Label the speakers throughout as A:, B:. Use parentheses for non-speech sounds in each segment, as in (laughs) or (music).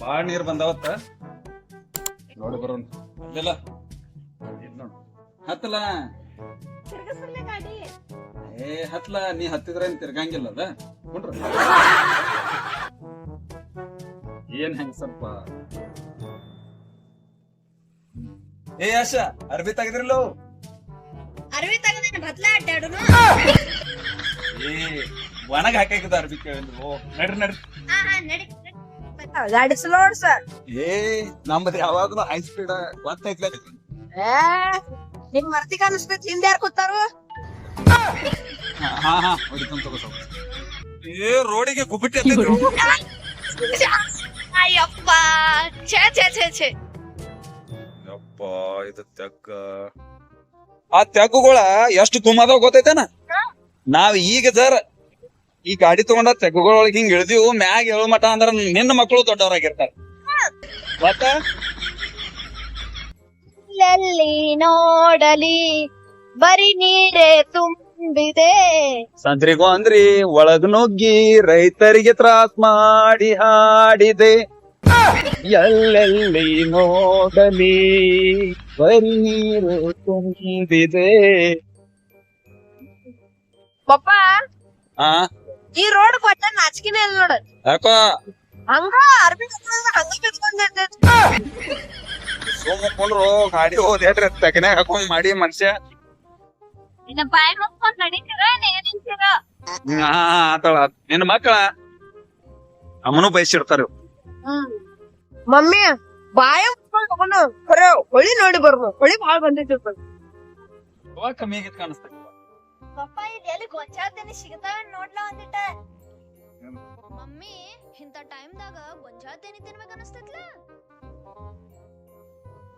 A: ಬಾಳ ನೀರ್ ಬಂದಾವತ್ತ? ನೋಡಿ ಬರೋಣ. ಇಲ್ಲ ನೋಡು. ಹತ್ತಲ? ಏ ಹತ್ಲ? ನೀ ಹತ್ತಿದ್ರೆ ತಿರ್ಗಂಗಿಲ್ಲ ಅದ? ಕುಂಡ್ರ ಏನ್ ಹೆಂಗ್ ಸ್ವಲ್ಪ ಏ ಆಶ ಅರ್ಬಿ ತೆಗೆದ್ರಲ್ಲೋ
B: ಅರ್ಬಿ ತಗದೇನ ಬದ್ಲ ಅಡ್ಡಾಡು
A: ಏ ಒಣಗ್ ಹಾಕಿದ ಅರ್ಬಿ ಕೇಳಿದ್ರು. ಓ ನಡ್ರಿ ನಡ್ರಿ.
B: ಹಾ ಹಾ ನಡಿ
C: ಗಾಡಿ ಸ್ಲೋಡ್ ಸರ್.
A: ಏ ನಮ್ಮದು ಯಾವಾಗ್ಲೂ ಹೈ ಸ್ಪೀಡ್ ಗೊತ್ತೈತ್ಲ.
C: ನಿಮ್ ಮರ್ತಿ ಕಾಣಿಸ್ತೈತಿ ಹಿಂದೆ ಯಾರು ಕೂತಾರು?
A: ಹಾ ಹಾ ಹೊಡಿತಾನ ತಗೋ ಸ್ವಲ್ಪ ಏ ರೋಡಿಗೆ ಗುಬ್ಬಿಟ್ಟಿ (laughs)
B: ಅಯ್ಯಪ್ಪ ಛೇ ಛೇ ಛೇ ಛೇ.
A: ಯಪ್ಪ ಇದು ತೆಗ್ಗ. ಆ ತೆಗ್ಗುಗಳ ಎಷ್ಟು ಗುಮ್ಮದಾವ ಗೊತ್ತೈತೇನ? ನಾವ್ ಈಗ ಸರ್ ಈ ಗಾಡಿ ತಗೊಂಡ ತೆಗ್ಗುಗಳೊಳಗೆ ಹಿಂಗ ಇಳ್ದಿವು ಮ್ಯಾಗ ಹೇಳು ಮಟ ಅಂದ್ರ ನಿನ್ನ ಮಕ್ಕಳು ದೊಡ್ಡವರಾಗಿರ್ತಾರ. ಮತ್ತ?
B: ಎಲ್ಲಿ ನೋಡಲಿ ಬರೀ ನೀರೇ ತುಂಬಿದೆ.
A: ಸಂತ್ರಿಗೂ ಅಂದ್ರಿ ಒಳಗ್ ನುಗ್ಗಿ ರೈತರಿಗೆ ತ್ರಾಸ್ ಮಾಡಿ ಹಾಡಿದೆ. ಎಲ್ಲೆಲ್ಲಿ ನೋಡಲಿ ಬರಿ ನೀರು ತುಂಬಿದೆ.
C: ಪಪ್ಪ
A: ಆ?
C: ಈ ರೋಡ್ ಕೊಟ್ಟ ನಾಚಿಕೆನೇ ಇಲ್ಲ ನೋಡ.
A: ಯಾಕೋ?
C: ಹಂಗ ಅರ್ಬಿ ಹಂಗ ಬಿದ್ಕೊಂಡ್
A: ಸೋಮಕೊಂಡ್ರು ಗಾಡಿ ಹೋದ್ ಹೇಳ್ರಿ ತಗನ್ಯಾಗ ಹಾಕೊಂಡ್ ಮಾಡಿ ಮನುಷ್ಯ.
B: ನಿನ್ನ ಬಾಯಿ ಮುಚ್ಕೊಂಡ್ ನಡೀತೀರ? ನೀವ್ ನಿಂತೀರ?
A: ಹಾ ಆತಳ ನಿನ್ನ ಮಕ್ಕಳ? ಅಮ್ಮನು ಬಯಸಿರ್ತಾರ
C: ಮಮ್ಮಿ ಬಾಯ ಮುಚ್ಕೊಂಡ್ ತಗೊಂಡು ಹೊಳಿ ನೋಡಿ ಬರ್ಬೋದು ಹೊಳಿ ಬಾಳ್ ಬಂದೈತಿ
A: ಕಮ್ಮಿ ಆಗೈತ್ ಕಾಣಿಸ್ತ?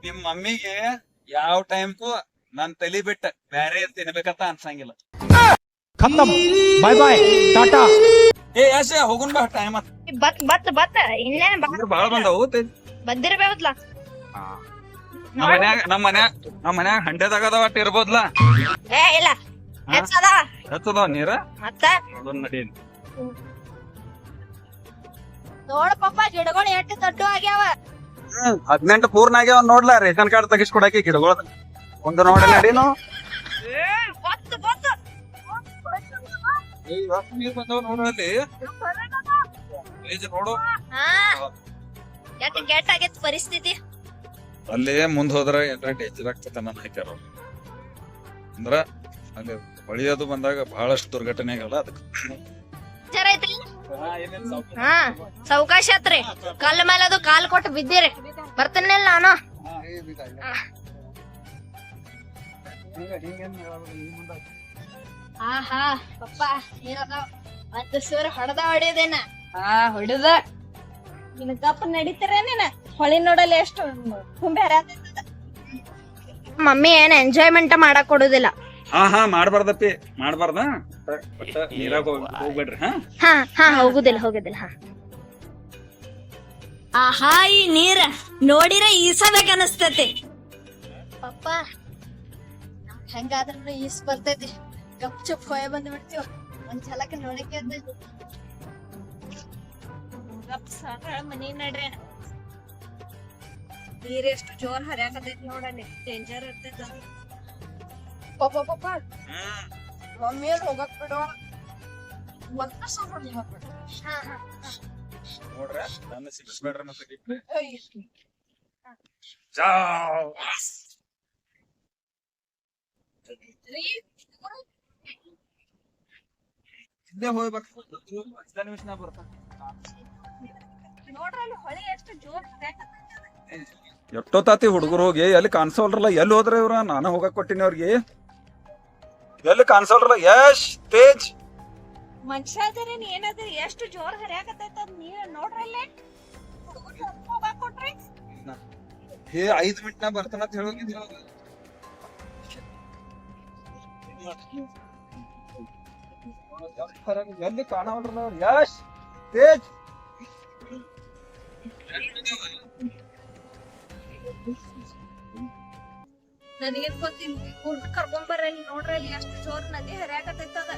A: ನಿಮ್ ಮಮ್ಮಿಗೆ ಯಾವ ಟೈಮ್ಗೂ ನನ್ ತಲಿ ಬಿಟ್ಟ ಬ್ಯಾರೆ ತಿನ್ಬೇಕಂತ ಅನ್ಸಂಗಿಲ್ಲ.
D: ಬಾಯ್ ಬಾಯ್ ಟಾಟಾ.
A: ಏ ಯಾಶ ಹೋಗುನ್ ಬಾ ಟೈಮ್
B: ಬತ್ ಬತ್ ಬತ್. ಇಲ್ಲೇನ
A: ಬಾಳ ಬಂದವು ನಮ್ಮ ಮನ್ಯಾಗ ನಮ್ಮ ಮನ್ಯಾಗ ನಮ್ಮ ಮನ್ಯಾಗ ಹಂಡೆದಾಗ ಇರ್ಬೋದ್ಲಾ?
B: ಏ ಇಲ್ಲ. ಹೆಚ್ಚದ
A: ನೀರ? ಅದನ್ನ ನಡಿ.
B: ನೋಡ ಪಪ್ಪ ಗಿಡಗಳು ಎಷ್ಟು ದೊಡ್ಡ ಆಗ್ಯಾವ.
A: ಹದಿನೆಂಟು ಪೂರ್ಣ ಆಗ್ಯಾವ ನೋಡ್ಲ ರೇಷನ್ ಕಾರ್ಡ್ ತೆಗಿಸ್ಕೊಡಕ್ಕೆ ಗಿಡಗಳ. ಒಂದು ನೋಡಿ ನಡೀನು ನೀರ್ ಬಂದಾವ ನೋಡು
B: ಕೆಟ್ಟ ಆಗೈತ್ ಪರಿಸ್ಥಿತಿ?
A: ಅಲ್ಲೇ ಮುಂದ್ ಹೋದ್ರ ಏನ್ರ ಡೇಂಜರ್ ಆಗ್ತದ ನನ್ನ ಹಾಕ್ಯಾರ. ಅಂದ್ರ ಅಲ್ಲಿ ಹೊಳಿಯೋದು ಬಂದಾಗ ಬಹಳಷ್ಟು ದುರ್ಘಟನೆಗಳ ಅದಕ್ಕೆ
B: ಐತ್ರಿ ಹಾ ಸಾವಕಾಶ ಆತ್ರಿ ಕಲ್ಲ ಮೇಲೆ ಅದು ಕಾಲ್ ಕೊಟ್ಟು ಬಿದ್ದೀರಿ. ಬರ್ತೀನಿಲ್ಲ ನಾನು. ಆಹಾ ಪಪ್ಪ ಏನದ ಒಂದು ಸೂರ ಹೊಡೆದ ಹೊಡೆದೇನ
C: ಹೊಡಿದ.
B: ನಿನ್ ಗಪ್ಪ ನಡೀತೀರ ನೀನ? ಹೊಳಿ ನೋಡಲ್ಲ ಎಷ್ಟು ಮಮ್ಮಿ ಏನ್ ಎಂಜಾಯ್ಮೆಂಟ್ ಮಾಡಕ್ ಕೊಡುದಿಲ್ಲ.
A: ಹಾ ಹಾ ಮಾಡ್ಬಾರ್ದಪ್ಪಿ ಮಾಡ್ಬಾರ್ದ? ಒಟ್ಟ ನೀರಾಗ ಹೋಗ್- ಹೋಗ್ಬೇಡ್ರಿ ಹಾ?
B: ಹಾ ಹಾ ಹೋಗುದಿಲ್ಲ ಹೋಗುದಿಲ್ಲ ಹಾ. ಆಹಾ ಈ ನೀರ. ನೋಡಿರ ಈಸಬೇಕ ಅನಸ್ತತಿ. ಪಪ್ಪ ಹೆಂಗಾದ್ರೂ ಈಸ್ ಬರ್ತೈತಿ. ಗಪ್ ಚುಪ್ ಹೋಯ ಬಂದ್ ಬಿಡ್ತೀವ. ಒಂದ್ ಝಲಕ ನೋಡಕ್ಕೆ ಗಪ್ ಸಾಕ ಮನಿ ನಡ್ರಿ.
C: ನೀರ್ ಎಷ್ಟು ಜೋರ್ ಹರಿಯಾಕತೈತಿ ನೋಡಲ್ಲಿ ಡೇಂಜರ್ ಇರ್ತೈತ ಪಪ್ಪ ಪಪ್ಪ ಮಮ್ಮಿ ಏನ್ ಹೋಗಕ್ ಬಿಡೋ. ಒಂದ ಸಾಂಬಾರ್ ಹೋಗಕ್ ಬಿಡು
B: ಹಾ ಹಾ
A: ನೋಡ್ರ ನನ್ನ ಸಿಗಿಸ್ಬೇಡ್ರ ಮತ್ತೆ ಹಿಂದೆ ಹೋಗ್ಬೇಕು. ಹತ್ತು ನಿಮಿಷ ಬರ್ತಾನೆ
C: ನೋಡ್ರಿ ಅಲ್ಲಿ ಹೊಳಿ ಎಷ್ಟು
A: ಎಷ್ಟೊತ್ತಾತಿ ಹುಡುಗರು ಹೋಗಿ? ಎಲ್ಲಿ ಕಾಣಿಸೋಲ್ರಲ್ಲ? ಎಲ್ಲಿ ಹೋದ್ರೆ ಇವ್ರ? ನಾನು ಹೋಗಕ್ ಕೊಟ್ಟಿನಿ ಅವ್ರಿಗೆ. ಎಲ್ಲಿ ಕಾಣಿಸೋಲ್ರಲ್ಲ? ಯಶ್ ತೇಜ್.
C: ಮನುಷ್ಯ ಅದರೇನ್ ಏನದ್ರಿ ಎಷ್ಟು ಜೋರ್ ಹರಿಯಾಕತೈತ ಅದ್ ನೀರ್ ನೋಡ್ರಲ್ಲೇ? ಹೋಗಾಕ್ ಕೊಟ್ರಿ?
A: ಹೇ ಐದ್ ಮಿನಿಟ್ನಾಗ ಬರ್ತಾನ ಅಂತ ಹೇಳೋಗಿದ್ರಿ ಎಲ್ಲಿ ಕಾಣವಲ್ರಲ್ಲ ಅವ್ರು ಯಶ್ ತೇಜ್.
C: ನನಗೇನ್ ಗೊತ್ತಿಲ್ಲ. ಊರ್ ಕರ್ಕೊಂಡ್ ಬರ್ರಿ ನೋಡ್ರಿ ಎಷ್ಟು ಜೋರ್ ನದಿ ಹರಿಯಾಕತೈತದ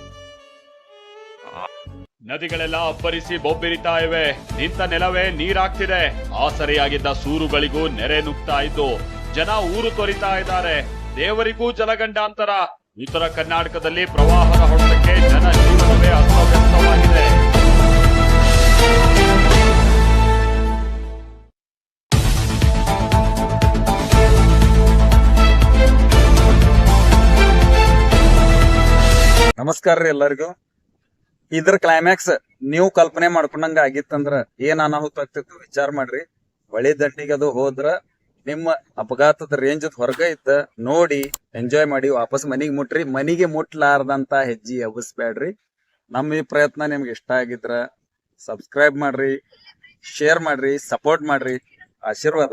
E: ನದಿಗಳೆಲ್ಲ ಅಬ್ಬರಿಸಿ ಬೊಬ್ಬಿರಿತಾ ಇವೆ. ನಿಂತ ನೆಲವೇ ನೀರಾಗ್ತಿದೆ. ಆಸರೆಯಾಗಿದ್ದ ಸೂರುಗಳಿಗೂ ನೆರೆ ನುಗ್ತಾ ಇದ್ದು ಜನ ಊರು ತೊರಿತಾ ಇದ್ದಾರೆ. ದೇವರಿಗೂ ಜಲಗಂಡಾಂತರ. ಉತ್ತರ ಕರ್ನಾಟಕದಲ್ಲಿ ಪ್ರವಾಹದ ಹೊಡೆತಕ್ಕೆ ಜನ ಜೀವನವೇ ಅಸ್ತವ್ಯಸ್ತವಾಗಿದೆ
A: ನಮಸ್ಕಾರ ರೀ ಎಲ್ಲರಿಗೂ. ಇದ್ರ ಕ್ಲೈಮ್ಯಾಕ್ಸ್ ನೀವು ಕಲ್ಪನೆ ಮಾಡ್ಕೊಂಡಂಗ ಆಗಿತ್ತಂದ್ರ ಏನ್ ಅನಾಹುತ ಆಗ್ತಿತ್ತು ವಿಚಾರ ಮಾಡ್ರಿ. ಒಳ್ಳೆ ದಂಡಿಗೆ ಅದು ಹೋದ್ರ ನಿಮ್ಮ ಅಪಘಾತದ ರೇಂಜ್ ಹೊರಗ ಇತ್ತ ನೋಡಿ ಎಂಜಾಯ್ ಮಾಡಿ ವಾಪಸ್ ಮನಿಗೆ ಮುಟ್ರಿ. ಮನಿಗೆ ಮುಟ್ಲಾರ್ದಂತ ಹೆಜ್ಜಿ ಎಬ್ಬಿಸ್ಬೇಡ್ರಿ ನಮ್ಮ ಈ ಪ್ರಯತ್ನ ನಿಮ್ಗೆ ಇಷ್ಟ ಆಗಿದ್ರ ಸಬ್ಸ್ಕ್ರೈಬ್ ಮಾಡ್ರಿ ಶೇರ್ ಮಾಡ್ರಿ ಸಪೋರ್ಟ್ ಮಾಡ್ರಿ. ಆಶೀರ್ವಾದ.